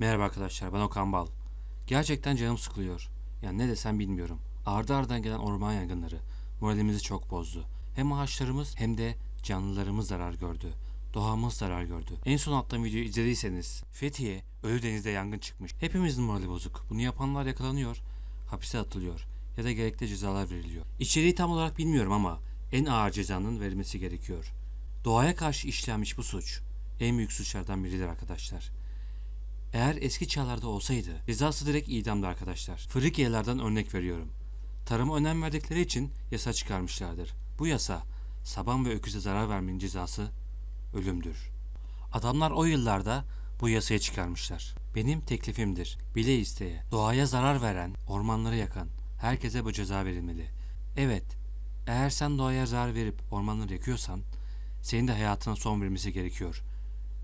Merhaba arkadaşlar ben Okan Bal. Gerçekten canım sıkılıyor. Yani ne desem bilmiyorum. Ardı ardından gelen orman yangınları moralimizi çok bozdu. Hem ağaçlarımız hem de canlılarımız zarar gördü. Doğamız zarar gördü. En son attığım videoyu izlediyseniz Fethiye Ölüdeniz'de yangın çıkmış. Hepimizin morali bozuk. Bunu yapanlar yakalanıyor, hapise atılıyor ya da gerekli cezalar veriliyor. İçeriği tam olarak bilmiyorum ama en ağır cezanın verilmesi gerekiyor. Doğaya karşı işlenmiş bu suç en büyük suçlardan biridir arkadaşlar. Eğer eski çağlarda olsaydı cezası direkt idamdı arkadaşlar. Frikiyelerden örnek veriyorum. Tarıma önem verdikleri için yasa çıkarmışlardır. Bu yasa saban ve öküze zarar vermenin cezası ölümdür. Adamlar o yıllarda bu yasayı çıkarmışlar. Benim teklifimdir. Bile isteye doğaya zarar veren, ormanları yakan herkese bu ceza verilmeli. Evet, eğer sen doğaya zarar verip ormanları yakıyorsan senin de hayatına son vermesi gerekiyor.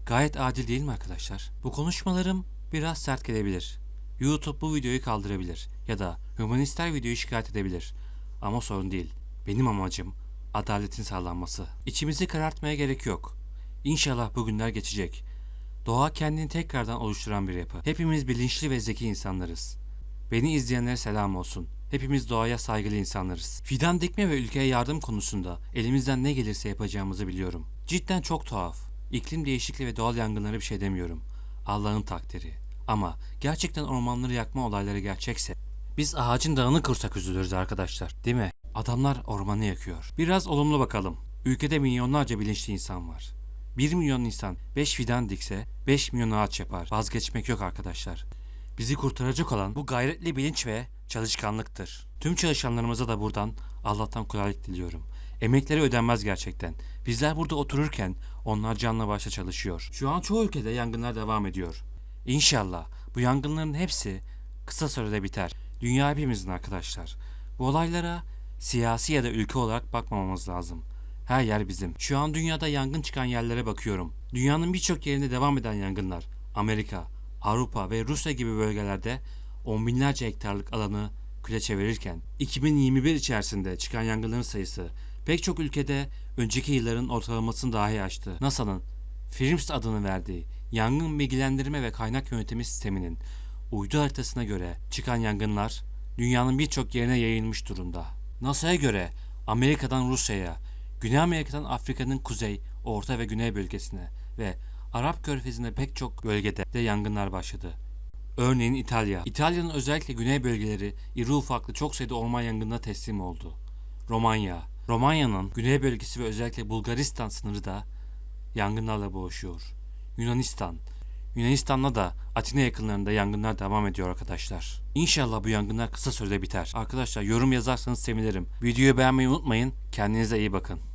Gayet adil değil mi arkadaşlar? Bu konuşmalarım biraz sert gelebilir. YouTube bu videoyu kaldırabilir ya da Humanistler videoyu şikayet edebilir. Ama sorun değil. Benim amacım adaletin sağlanması. İçimizi karartmaya gerek yok. İnşallah bu günler geçecek. Doğa kendini tekrardan oluşturan bir yapı. Hepimiz bilinçli ve zeki insanlarız. Beni izleyenlere selam olsun. Hepimiz doğaya saygılı insanlarız. Fidan dikme ve ülkeye yardım konusunda elimizden ne gelirse yapacağımızı biliyorum. Cidden çok tuhaf. İklim değişikliği ve doğal yangınlara bir şey demiyorum. Allah'ın takdiri. Ama gerçekten ormanları yakma olayları gerçekse biz ağacın dağını kırsak üzülürüz arkadaşlar. Değil mi? Adamlar ormanı yakıyor. Biraz olumlu bakalım. Ülkede milyonlarca bilinçli insan var. 1 milyon insan 5 fidan dikse 5 milyon ağaç yapar. Vazgeçmek yok arkadaşlar. Bizi kurtaracak olan bu gayretli bilinç ve çalışkanlıktır. Tüm çalışanlarımıza da buradan Allah'tan kolaylık diliyorum. Emekleri ödenmez gerçekten. Bizler burada otururken onlar canla başla çalışıyor. Şu an çoğu ülkede yangınlar devam ediyor. İnşallah bu yangınların hepsi kısa sürede biter. Dünya hepimizin arkadaşlar. Bu olaylara siyasi ya da ülke olarak bakmamamız lazım. Her yer bizim. Şu an dünyada yangın çıkan yerlere bakıyorum. Dünyanın birçok yerinde devam eden yangınlar. Amerika, Avrupa ve Rusya gibi bölgelerde on binlerce hektarlık alanı küle çevirirken 2021 içerisinde çıkan yangınların sayısı pek çok ülkede önceki yılların ortalamasını dahi aştı. NASA'nın FIRMS adını verdiği yangın bilgilendirme ve kaynak yönetimi sisteminin uydu haritasına göre çıkan yangınlar dünyanın birçok yerine yayılmış durumda. NASA'ya göre Amerika'dan Rusya'ya, Güney Amerika'dan Afrika'nın kuzey, orta ve güney bölgesine ve Arap Körfezi'nde pek çok bölgede de yangınlar başladı. Örneğin İtalya. İtalya'nın özellikle güney bölgeleri iri ufaklı çok sayıda orman yangınına teslim oldu. Romanya. Romanya'nın güney bölgesi ve özellikle Bulgaristan sınırı da yangınlarla boğuşuyor. Yunanistan. Yunanistan'da da Atina yakınlarında yangınlar devam ediyor arkadaşlar. İnşallah bu yangınlar kısa sürede biter. Arkadaşlar yorum yazarsanız sevinirim. Videoyu beğenmeyi unutmayın. Kendinize iyi bakın.